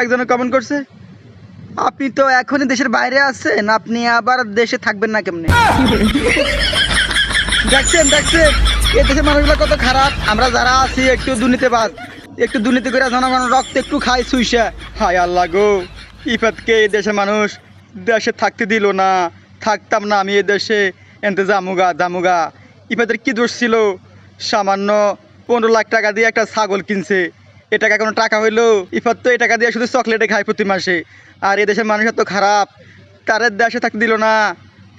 একজনে কমেন্ট করছে, আপনি তো এখনই দেশের বাইরে আছেন, আপনি আবার দেশে থাকবেন না কেমনে? দেখছেন দেখছেন এ দেশের মানুষগুলো কত খারাপ। আমরা যারা আছি, একটু দুর্নীতিবাজ একটু দুর্নীতি করে জনগণ রক্ত একটু খাই সুইসা হায় আল্লাহ গো, ইফাতকে এই দেশের মানুষ দেশে থাকতে দিল না। থাকতাম না আমি এ দেশে, এনতে জামুগা জামুগা। ইফাতের কি দোষ ছিল? সামান্য পনেরো লাখ টাকা দিয়ে একটা ছাগল কিনছে। এ টাকা কোনো টাকা হইল? ইফাত তো এই টাকা দিয়ে শুধু চকলেটে খায় প্রতি মাসে। আর এই দেশের মানুষ এত খারাপ তাদের দেশে থাকতে দিল না।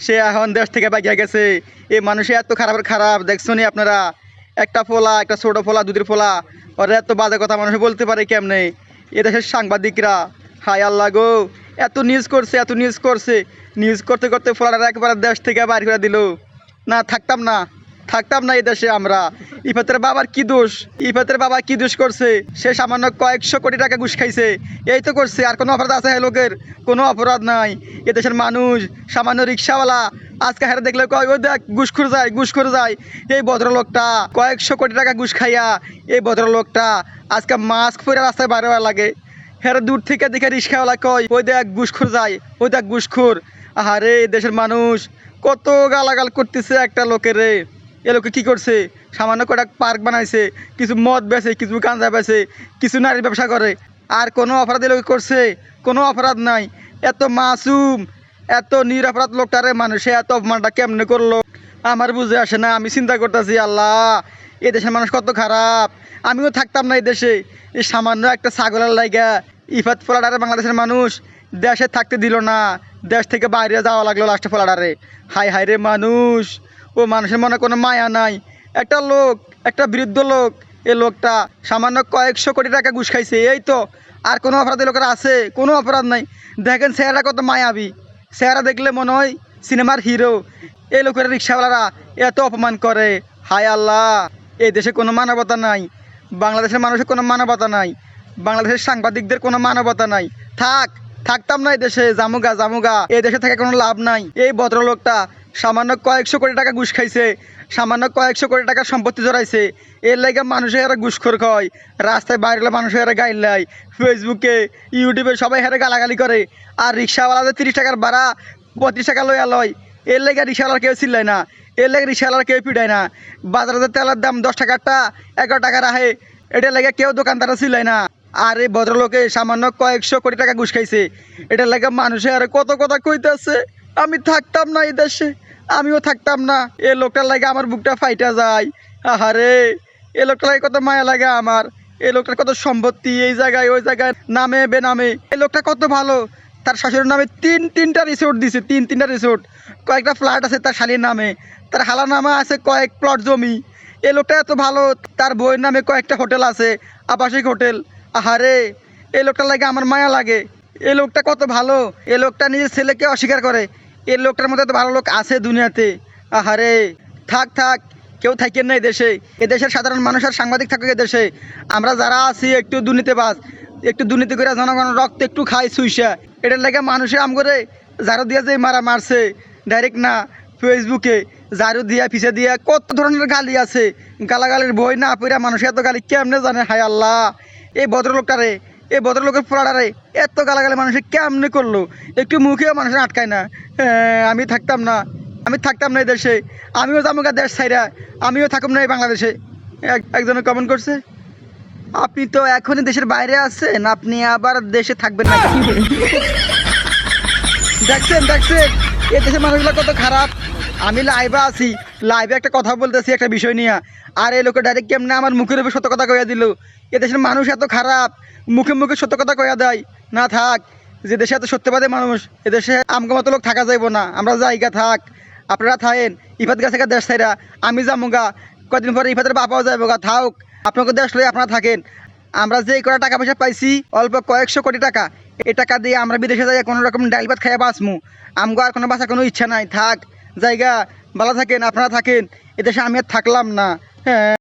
সে এখন দেশ থেকে বাগিয়া গেছে। এই মানুষে এত খারাপ খারাপ, দেখছনি আপনারা? একটা ফোলা, একটা ছোট ফোলা, দুধের ফোলা। ওরা এত বাজে কথা মানুষ বলতে পারে কেমনে? এ দেশের সাংবাদিকরা হাই আল্লাহ গো, এত নিউজ করছে, এত নিউজ করছে। নিউজ করতে করতে ফোলাটা একবার দেশ থেকে বাইর করে দিল। না, থাকতাম না। থাকতাম না দেশে আমরা। ইফাতের বাবার কি দোষ? ইফাতের বাবা কি দোষ করছে? সে সামান্য কয়েকশো কোটি টাকা ঘুষ খাইছে। এই তো করছে, আর কোনো অপরাধ আছে লোকের? কোনো অপরাধ নাই। এ দেশের মানুষ, সামান্য রিক্সাওয়ালা, আজকে হারে দেখলে কয়, ওই দেখ ঘুষখোর যায় ঘুষখোর যায়। এই ভদ্রলোকটা কয়েকশো কোটি টাকা ঘুষ খাইয়া, এই ভদ্রলোকটা আজকে মাস্ক পরে রাস্তায় বাইরে লাগে। হ্যাঁ দূর থেকে দেখে রিক্সাওয়ালা কয়, ওই দেখ ঘুষখোর যায়, ওই দেখ ঘুষখোর আহারে দেশের মানুষ কত গালাগাল করতেছে একটা লোকের রে। এ লোকে কী করছে? সামান্য কটা পার্ক বানাইছে, কিছু মদ বেছে কিছু গাঁজা বেছে কিছু নারীর ব্যবসা করে। আর কোনো অপরাধ এ লোকে করছে? কোনো অপরাধ নাই। এত মাসুম, এত নিরাপরাধ লোকটারে মানুষে এত অপমানটা কেমনে করল? আমার বুঝে আসে না, আমি চিন্তা করতেছি, আল্লাহ, এ দেশের মানুষ কত খারাপ। আমিও থাকতাম না এই দেশে। এই সামান্য একটা ছাগলের লাইগা, ইফাত ফোলাডারে বাংলাদেশের মানুষ দেশে থাকতে দিল না। দেশ থেকে বাইরে যাওয়া লাগল লাস্টে ফোলাডারে। হাই হাই রে মানুষ। ও মানুষের মনে কোনো মায়া নাই। একটা লোক, একটা বৃদ্ধ লোক এই লোকটা সামান্য কয়েকশো কোটি টাকা ঘুষ খাইছে। এই তো, আর কোনো অপরাধী লোকের আছে? কোনো অপরাধ নাই। দেখেন চেহারা কত মায়াবি। চেহারা দেখলে মনে হয় সিনেমার হিরো। এই লোকের রিক্সাওয়ালারা এত অপমান করে। হায় আল্লাহ, এই দেশে কোনো মানবতা নাই। বাংলাদেশের মানুষের কোনো মানবতা নাই। বাংলাদেশের সাংবাদিকদের কোনো মানবতা নাই। থাক, থাকতাম না এই দেশে। জামুগা জামুগা। এই দেশে থেকে কোনো লাভ নাই। এই ভদ্রলোকটা সামান্য কয়েকশো কোটি টাকা ঘুষ খাইছে, সামান্য কয়েকশো কোটি টাকার সম্পত্তি জড়াইছে। এর লাগে মানুষের এরা ঘুষখোর খায়, রাস্তায় বাইরে মানুষের এরা গাইল লাই ফেসবুকে ইউটিউবে সবাই হেরে গালাগালি করে। আর রিক্সাওয়ালাদের তিরিশ টাকার ভাড়া পঁয়ত্রিশ টাকা লইয়া লয়। এর লেগে রিক্সাওয়ালার কেউ চিল্লায় না, এর লেগে রিক্সাওয়ালার কেউ পিটায় না। বাজারে তেলের দাম দশ টাকারটা এগারো টাকা রাখে এটার লেগে কেউ দোকানদারা চিল্লায় না। আর এই ভদ্রলোকে সামান্য কয়েকশো কোটি টাকা ঘুষ খাইছে, এটার লাগে মানুষে আর কত কথা কইতেছে। আমি থাকতাম না এই দেশে, আমিও থাকতাম না। এই লোকটার লাগে আমার বুকটা ফাইটা যায়। আহারে, এ লোকটার লাগে কত মায়া লাগে আমার। এই লোকটার কত সম্পত্তি, এই জায়গায় ওই জায়গায়, নামে বেনামে। এই লোকটা কত ভালো। তার শাশুড়ির নামে তিন, তিনটা রিসোর্ট দিছে, তিন, তিনটা রিসোর্ট কয়েকটা ফ্ল্যাট আছে তার শালির নামে। তার হালার নামে আছে কয়েক প্লট জমি। এই লোকটা এত ভালো, তার বইয়ের নামে কয়েকটা হোটেল আছে, আবাসিক হোটেল। আহারে এই লোকটার লাগে আমার মায়া লাগে। এই লোকটা কত ভালো। এই লোকটা নিজের ছেলেকে অস্বীকার করে। এই লোকটার মধ্যে তো ভালো লোক আছে দুনিয়াতে। আহারে, থাক থাক, কেউ থাকেন না দেশে এদেশের সাধারণ মানুষ আর সাংবাদিক থাকুক দেশে আমরা যারা আছি একটু দুর্নীতিবাজ, একটু দুর্নীতি করে জনগণ রক্ত একটু খাই সুইসা এটার লাগে মানুষে আম করে ঝাড়ু দিয়ে যে মারা মারছে ডাইরেক্ট না ফেসবুকে ঝাড়ু দিয়া, পিছে দিয়া কত ধরনের গালি আছে। গালাগালির বই না পড়া মানুষের এত গালি কেমনে জানে? হায় আল্লাহ! এই ভদ্রলোকটারে এই ভদ্রলোকের ফোলাটারে এত গালাগালি মানুষে কেমনে করল? একটু মুখেও মানুষের আটকায় না। আমি থাকতাম না, আমি থাকতাম না এই দেশে। আমিও গা দেশ ছাইরা আমিও থাকুম না এই বাংলাদেশে। এক- একজনে কমেন্ট করছে, আপনি তো এখনই দেশের বাইরে আছেন, আপনি আবার দেশে থাকবেন না? দেখছেন দেখছেন। এই দেশের মানুষগুলো কত খারাপ? আমি লাইভে আছি। লাইভে একটা কথা বলতেছি, একটা বিষয় নিয়ে। আর এই লোকে ডাইরেক্ট কেমনে আমার মুখের উপর সত্য কথা কইয়া দিল? এ দেশের মানুষ এত খারাপ। মুখে মুখে সত্য কথা কইয়া দেয়। না থাক, যে দেশে এত সত্যবাদী মানুষ এদেশে আমগো মতো লোক থাকা যাইব না। আমরা জায়গা থাক। আপনারা থাকেন, ইফাত গাছে দেশ ছাইরা। আমি যামুগা কদিন পরে ইফাতের বাপাও যাইব গা। থাক আপনাকে দেশ লই আপনারা থাকেন। আমরা যে কটা টাকা পয়সা পাইছি, অল্প কয়েকশো কোটি টাকা। এই টাকা দিয়ে আমরা বিদেশে যাই কোনো রকম ডাইল ভাত খাইয়া বাঁচমু। আমগো আর কোনো বাঁচার কোনো ইচ্ছা নাই। থাক, জায়গা ভালো থাকেন, আপনারা থাকেন এদেশে আমি আর থাকলাম না। হ্যাঁ।